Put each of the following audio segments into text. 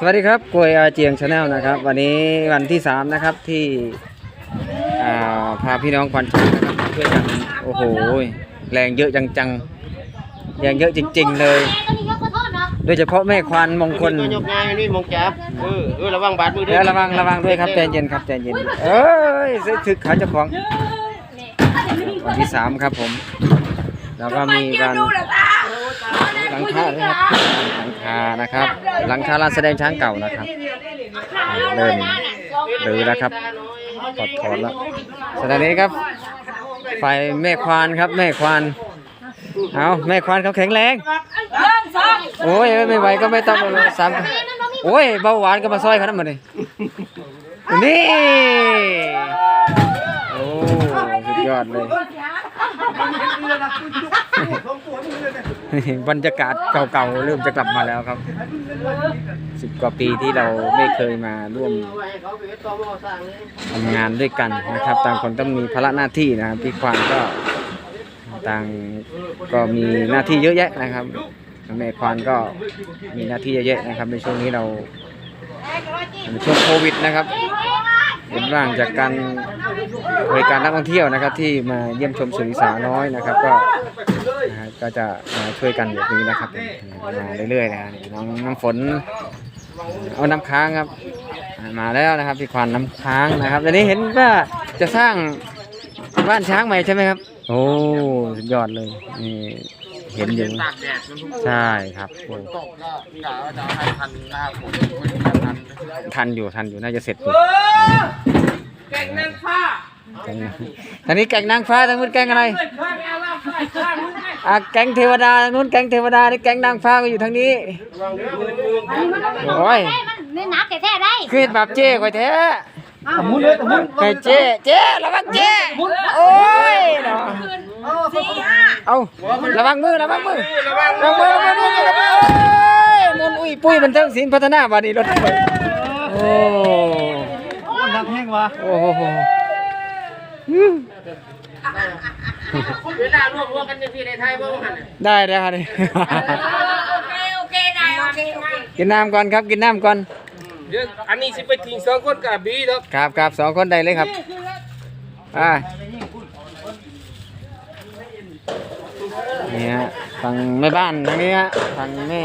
สวัสดีครับกวยอาเจียงชาแนลนะครับ วันนี้วันที่สามนะครับที่อ่าพาพี่น้องควันช้างนะครับมาช่วยกันโอ้โหแรงเยอะจังๆแรงเยอะจริง ๆ เลย โดยเฉพาะแม่ควานมงคลก็ยกง่ายนี่มองจับเออเออระวังบาดมือด้เดี๋ยวระวังระวังด้วยครับใจเย็นครับใจเย็นเอ้ยซื้อถึกขาเจ้าของวันที่สามครับผม แล้วก็มีการห ลังคาด้วยครับหลังคานะครับ หลังคาลานแสดงช้างเก่านะครับเริ่มหรือแล้วครับถอดถอนแล้วสถานีครับไฟแม่ควานครับแม่ควานเอาแม่ควานเขาแข็งแรงโอ้ยไม่ไหวก็ไม่ต้องซ้ำโอ้ยเบาหวานก็มาซอยเขานั่นมาเลยนี่โอ้สุดยอดเลย บรรยากาศเก่าๆเริ่มจะกลับมาแล้วครับสิบกว่าปีที่เราไม่เคยมาร่วมทำงานด้วยกันนะครับ ต่างคนต้องมีภาระหน้าที่นะครับพี่ควานก็ต่างก็มีหน้าที่เยอะแยะนะครับแม่ควานก็มีหน้าที่เยอะแยะนะครับ ในช่วงนี้เราในช่วงโควิดนะครับ เป็นว่างจากการบริการนักท่องเที่ยวนะครับ ที่มาเยี่ยมชมสุริสาน้อยนะครับ ก็นะฮะก็จะมาช่วยกันแบบนี้นะครับมาเรื่อยๆนะน้องน้ำฝนเอาน้ำค้างครับ มาแล้วนะครับพี่ควานน้ำค้างนะครับตอนนี้เห็นว่าจะสร้างบ้านช้างใหม่ใช่ไหมครับ โอ้สุดยอดเลยนี่ เห็นอยู่ ตากแดดมันทุกใช่ครับโอ้ตกก็กะว่าจะให้ทันหน้าฝนไม่ทันทันอยู่ทันอยู่น่าจะเสร็จอยู่แก่งนางฟ้าแกงทางนี้แกงนางฟ้าทางนู้นแกงอะไรข้างอาลาฟ้าข้างนู้นไงอะแกงเทวดาทางนู้นแกงเทวดานี่แกงนางฟ้าก็อยู่ทางนี้วางเนื้อมือมือโอ้ยนี่นักแท้ๆได้คือเห็นแบบเจ้ก่อยแท้มุนเลยมุนไอ้เจ้เจ้ระวังเจ้โอ้ยเนาะ เอาระวังมือระวังมือระวังระวังมือระวังมือระวังมือเอ้ยมุนอุ้ยปุ้ยมันเทิงศิลป์พัฒนาบาดนี้รถไฟโอ้นักแห้งวะโอ้โหเวลารวมรวมกันยังที่ในไทยบ้างหันได้แล้วครับนี่โอเคโอเคได้โอเคโอเคกินน้ำก่อนครับกินน้ำก่อนเดี๋ยวอันนี้สิไปทิ้งสองคนกับบีครับครับครับสองคนได้เลยครับอ่า นี่ฮะฝั่งแม่บ้านทางนี้ฮะฝั่งแม่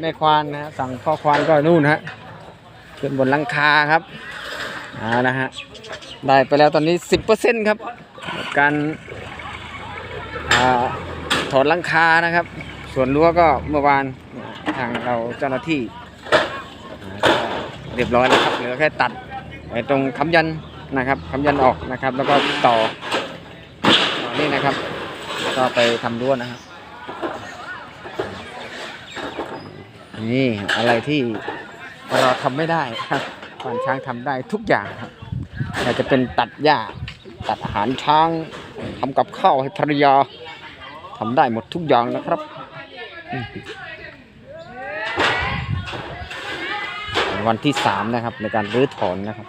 แม่ควานนะฮะฝั่งพ่อควานก็นู่นฮะขึ้นบนหลังคาครับเอานะฮะได้ไปแล้วตอนนี้สิบเปอร์เซ็นต์ครับ การอถอดหลังคานะครับ ส่วนรั้วก็เมื่อวานทางเราเจ้าหน้าที่ เรียบร้อยแล้วครับเหลือแค่ตัดไอ้ตรงคำยันนะครับคำยันออกนะครับ แล้วก็ต่อต่อนี่นะครับ ก็ไปทำรั้วนะครับ นี่อะไรที่เราทำไม่ได้ครับควานช้างทำได้ทุกอย่างครับอาจจะเป็นตัดหญ้าตัดอาหารช้างทำกับข้าวให้ภรรยาทำได้หมดทุกอย่างนะครับวันที่สามนะครับในการรื้อถอนนะครับ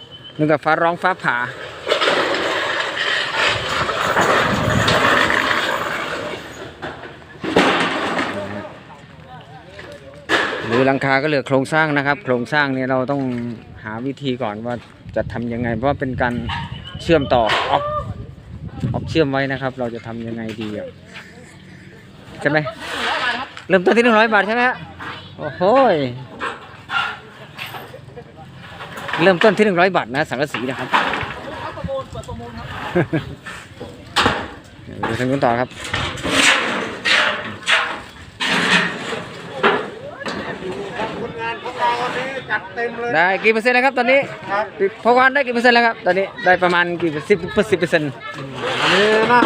นึกกับฟ้าร้องฟ้าผ่า หรือหลังคาก็เหลือโครงสร้างนะครับ โครงสร้างเนี่ยเราต้องหาวิธีก่อนว่าจะทำยังไง เพราะเป็นการเชื่อมต่อออกออกเชื่อมไว้นะครับ เราจะทำยังไงดีอะใช่ไหมเริ่มต้นที่หนึ่งร้อยบาทใช่ไหมฮะโอ้โห เริ่มต้นที่หนึ่งร้อยบาทนะสังกะสีนะครับเดี๋ยวดูทางนู้นต่อครับคนงานของเราวันนี้จัดเต็มเลย ได้กี่เปอร์เซ็นต์แล้วครับตอนนี้ครับพอวานได้กี่เปอร์เซ็นต์แล้วครับตอนนี้ได้ประมาณกี่สิบสิบเปอร์เซ็นต์อันนี้นะ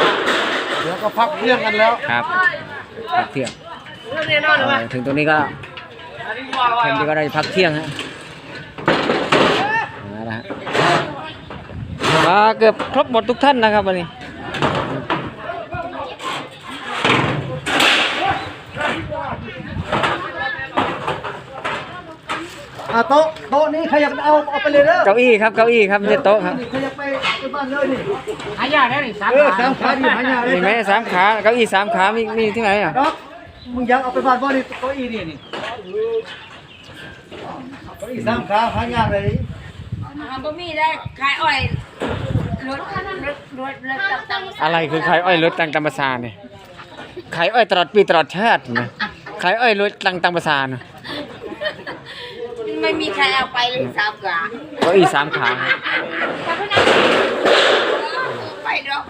เดี๋ยวก็พักเที่ยงกันแล้วครับพักเที่ยงแน่นอนเลยเอ่อถึงตรงนี้ก็เทมที่ก็ได้พักเที่ยงฮะ มาแล้วฮะมาเกือบครบหมดทุกท่านนะครับวันนี้อ่าโต๊ะโต๊ะนี้ใครอยากเอาเอาไปเลยเด้อเก้าอี้ครับเก้าอี้ครับไม่ใช่โต๊ะครับใครอยากไปไปบ้านเลยนี่หายากแล้วนี่สามเออสามขาอยู่หายาเลยมีไหมสามขาเก้าอี้สามขามีมีที่ไหนอะดอกมึงอยากเอาไปบ้านบ่นี่เก้าอี้นี่นี่เก้าอี้สามขาหายาเลย มันบ่มีได้ขายอ้อยรถรถรถรถตับตับอะไรคือขายอ้อยรถตังตามภาษาเนี่ยขายอ้อยตลอดปีตลอดชาตินะขายอ้อยรถตังตามภาษานะไม่มีใครเอาไปเลยสามกว่าเก้าอี้สามขาไปดอก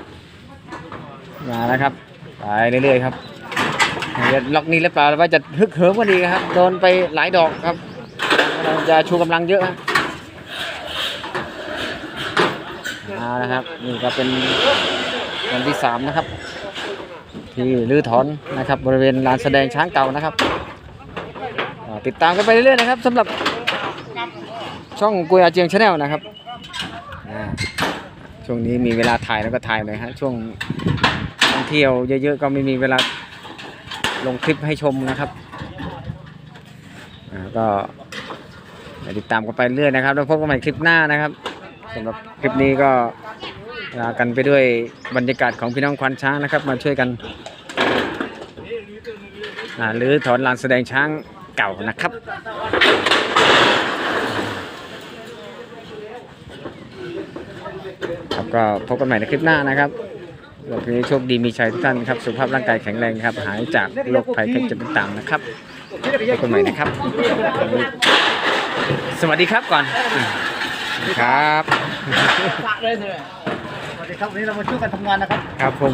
มาแล้วครับ ไปเรื่อยๆครับจะล็อกนี้หรือเปล่าว่าจะฮึกเหิมกว่านี้ครับ โดนไปหลายดอกครับจะชูกำลังเยอะฮะ เอาละครับ นี่ก็เป็นวันที่สามนะครับ ที่รื้อถอนนะครับ บริเวณลานแสดงช้างเก่านะครับ ติดตามกันไปเรื่อยๆนะครับสำหรับช่องกุยอาเจียงชาแนลนะครับช่วงนี้มีเวลาถ่ายแล้วก็ถ่ายเลยฮะช่วงท่องเที่ยวเยอะๆก็ไม่มีเวลาลงคลิปให้ชมนะครับก็ติดตามกันไปเรื่อยนะครับ แล้วพบกันใหม่คลิปหน้านะครับ สำหรับคลิปนี้ก็ลากันไปด้วยบรรยากาศของพี่น้องควานช้างนะครับ มาช่วยกันหรือถอนลานแสดงช้างเก่านะครับครับก็พบกันใหม่ในคลิปหน้านะครับวันนี้โชคดีมีชัยทุกท่านครับ สุขภาพร่างกายแข็งแรงครับ หายจากโรคภัยไข้เจ็บต่างๆนะครับพบกันใหม่นะครับ สวัสดีครับก่อน ครับสวัสดีครับวันนี้เรามาช่วยกันทำงานนะครับ ครับผม